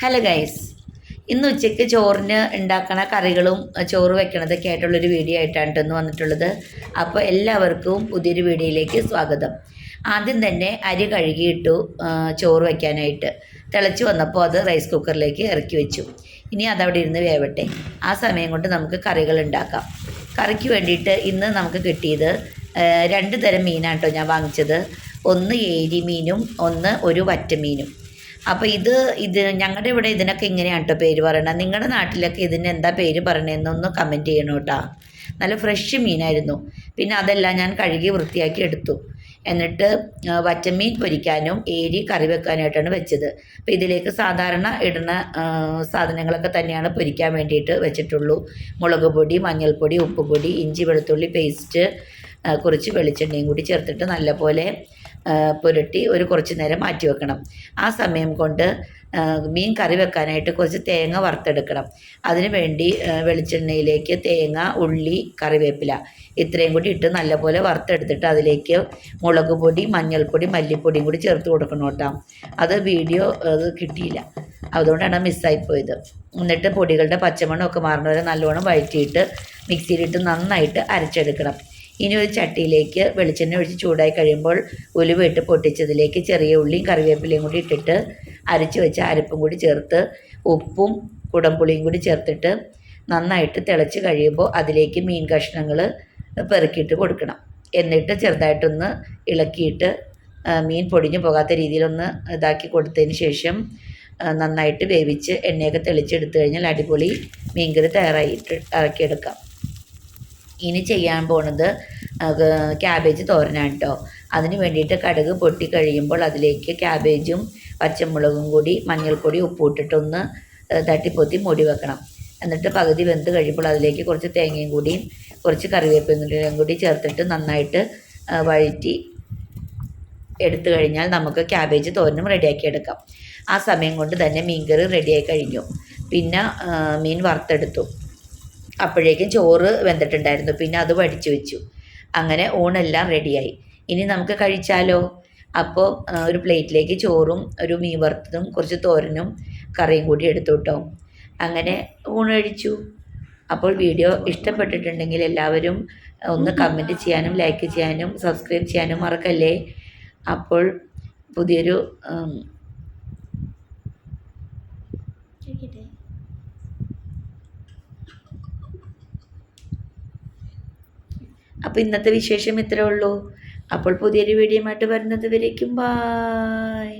Hello guys ഇന്ന് ഉച്ചയ്ക്ക് ചോറിന് ഉണ്ടാക്കണ കറികളും ചോറ് വെക്കണതൊക്കെ ആയിട്ടുള്ളൊരു വീഡിയോ ആയിട്ടാണ് ഇന്ന് വന്നിട്ടുള്ളത്. അപ്പോൾ എല്ലാവർക്കും പുതിയൊരു വീഡിയോയിലേക്ക് സ്വാഗതം. ആദ്യം തന്നെ അരി കഴുകിയിട്ടു ചോറ് വയ്ക്കാനായിട്ട് തിളച്ച് വന്നപ്പോൾ അത് റൈസ് കുക്കറിലേക്ക് ഇറക്കി വെച്ചു. ഇനി അതവിടെ ഇരുന്ന് വേവട്ടെ. ആ സമയം കൊണ്ട് നമുക്ക് കറികൾ ഉണ്ടാക്കാം. കറിക്ക് വേണ്ടിയിട്ട് ഇന്ന് നമുക്ക് കിട്ടിയത് രണ്ട് തരം മീനാണ് കേട്ടോ ഞാൻ വാങ്ങിച്ചത്. ഒന്ന് ഏരി മീനും ഒന്ന് ഒരു വറ്റമീനും. അപ്പോൾ ഇത് ഇത് ഞങ്ങളുടെ ഇവിടെ ഇതിനൊക്കെ ഇങ്ങനെയാണ് കേട്ടോ പേര് പറയണത് നിങ്ങളുടെ നാട്ടിലൊക്കെ ഇതിന് എന്താ പേര് പറയണതെന്നൊന്ന് കമന്റ് ചെയ്യണം കേട്ടോ നല്ല ഫ്രഷ് മീനായിരുന്നു. പിന്നെ അതെല്ലാം ഞാൻ കഴുകി വൃത്തിയാക്കി എടുത്തു. എന്നിട്ട് വറ്റമീൻ പൊരിക്കാനും ഏരി കറി വെക്കാനായിട്ടാണ് വെച്ചത്. അപ്പോൾ ഇതിലേക്ക് സാധാരണ ഇടുന്ന സാധനങ്ങളൊക്കെ തന്നെയാണ് പൊരിക്കാൻ വേണ്ടിയിട്ട് വെച്ചിട്ടുള്ളൂ. മുളക് പൊടി മഞ്ഞൾപ്പൊടി ഉപ്പുപൊടി ഇഞ്ചി വെളുത്തുള്ളി പേസ്റ്റ് കുറച്ച് വെളിച്ചെണ്ണയും കൂടി ചേർത്തിട്ട് നല്ലപോലെ പുരട്ടി ഒരു കുറച്ച് നേരം മാറ്റി വെക്കണം. ആ സമയം കൊണ്ട് മീൻ കറി വെക്കാനായിട്ട് കുറച്ച് തേങ്ങ വറുത്തെടുക്കണം. അതിനു വേണ്ടി വെളിച്ചെണ്ണയിലേക്ക് തേങ്ങ ഉള്ളി കറിവേപ്പില ഇത്രയും കൂടി ഇട്ട് നല്ലപോലെ വറുത്തെടുത്തിട്ട് അതിലേക്ക് മുളക് പൊടി മഞ്ഞൾപ്പൊടി മല്ലിപ്പൊടിയും കൂടി ചേർത്ത് കൊടുക്കണം കേട്ടോ. അത് വീഡിയോ അത് കിട്ടിയില്ല. അതുകൊണ്ടാണ് മിസ്സായിപ്പോയത് എന്നിട്ട് പൊടികളുടെ പച്ചമണ്ണമൊക്കെ മാറുന്നവരെ നല്ലോണം വഴറ്റിയിട്ട് മിക്സിയിലിട്ട് നന്നായിട്ട് അരച്ചെടുക്കണം. ഇനി ഒരു ചട്ടിയിലേക്ക് വെളിച്ചെണ്ണ ഒഴിച്ച് ചൂടായി കഴിയുമ്പോൾ ഉലുവ പൊട്ടിച്ചതിലേക്ക് ചെറിയ ഉള്ളിയും കറിവേപ്പിലയും കൂടി ഇട്ടിട്ട് അരച്ച് വെച്ച അരപ്പും കൂടി ചേർത്ത് ഉപ്പും കുടംപുളിയും കൂടി ചേർത്തിട്ട് നന്നായിട്ട് തിളച്ച് കഴിയുമ്പോൾ അതിലേക്ക് മീൻ കഷ്ണങ്ങൾ പെറുക്കിയിട്ട് കൊടുക്കണം. എന്നിട്ട് ചെറുതായിട്ടൊന്ന് ഇളക്കിയിട്ട് മീൻ പൊടിഞ്ഞു പോകാത്ത രീതിയിലൊന്ന് ഇതാക്കി കൊടുത്തതിന് ശേഷം നന്നായിട്ട് വേവിച്ച് എണ്ണയൊക്കെ തെളിച്ചെടുത്ത് കഴിഞ്ഞാൽ അടിപൊളി മീൻകറി തയ്യാറായിട്ട് ഇറക്കിയെടുക്കാം. ഇനി ചെയ്യാൻ പോണത് ക്യാബേജ് തോരനാണ് കേട്ടോ അതിന് വേണ്ടിയിട്ട് കടുക് പൊട്ടി കഴിയുമ്പോൾ അതിലേക്ക് ക്യാബേജും പച്ചമുളകും കൂടി മഞ്ഞൾപ്പൊടി ഉപ്പ് ഇട്ടിട്ടൊന്ന് ഏഹ്, തട്ടിപ്പൊത്തി മൂടി വെക്കണം. എന്നിട്ട് പകുതി വെന്ത് കഴിയുമ്പോൾ അതിലേക്ക് കുറച്ച് തേങ്ങയും കൂടിയും കുറച്ച് കറിവേപ്പിലയും കൂടി ചേർത്തിട്ട് നന്നായിട്ട് വഴറ്റി എടുത്തു കഴിഞ്ഞാൽ നമുക്ക് ക്യാബേജ് തോരനും റെഡിയാക്കി എടുക്കാം. ആ സമയം കൊണ്ട് തന്നെ മീൻകറി റെഡിയായി കഴിഞ്ഞു. പിന്നെ മീൻ വറുത്തെടുത്തു. അപ്പോഴേക്കും ചോറ് വെന്തിട്ടുണ്ടായിരുന്നു. പിന്നെ അത് വടിച്ചു വെച്ചു. അങ്ങനെ ഊണെല്ലാം റെഡിയായി. ഇനി നമുക്ക് കഴിച്ചാലോ? അപ്പോൾ ഒരു പ്ലേറ്റിലേക്ക് ചോറും ഒരു മീൻ വറുത്തതും കുറച്ച് തോരനും കറിയും കൂടി എടുത്തു കേട്ടോ. അങ്ങനെ ഊണ് കഴിച്ചു. അപ്പോൾ വീഡിയോ ഇഷ്ടപ്പെട്ടിട്ടുണ്ടെങ്കിൽ എല്ലാവരും ഒന്ന് കമന്റ് ചെയ്യാനും ലൈക്ക് ചെയ്യാനും സബ്സ്ക്രൈബ് ചെയ്യാനും മറക്കല്ലേ? അപ്പോൾ പുതിയൊരു അപ്പോൾ ഇന്നത്തെ വിശേഷം ഇത്രേ ഉള്ളൂ. അപ്പോൾ പുതിയൊരു വീഡിയോ ആയിട്ട് വരുന്നത് വരേക്കും. ബായ്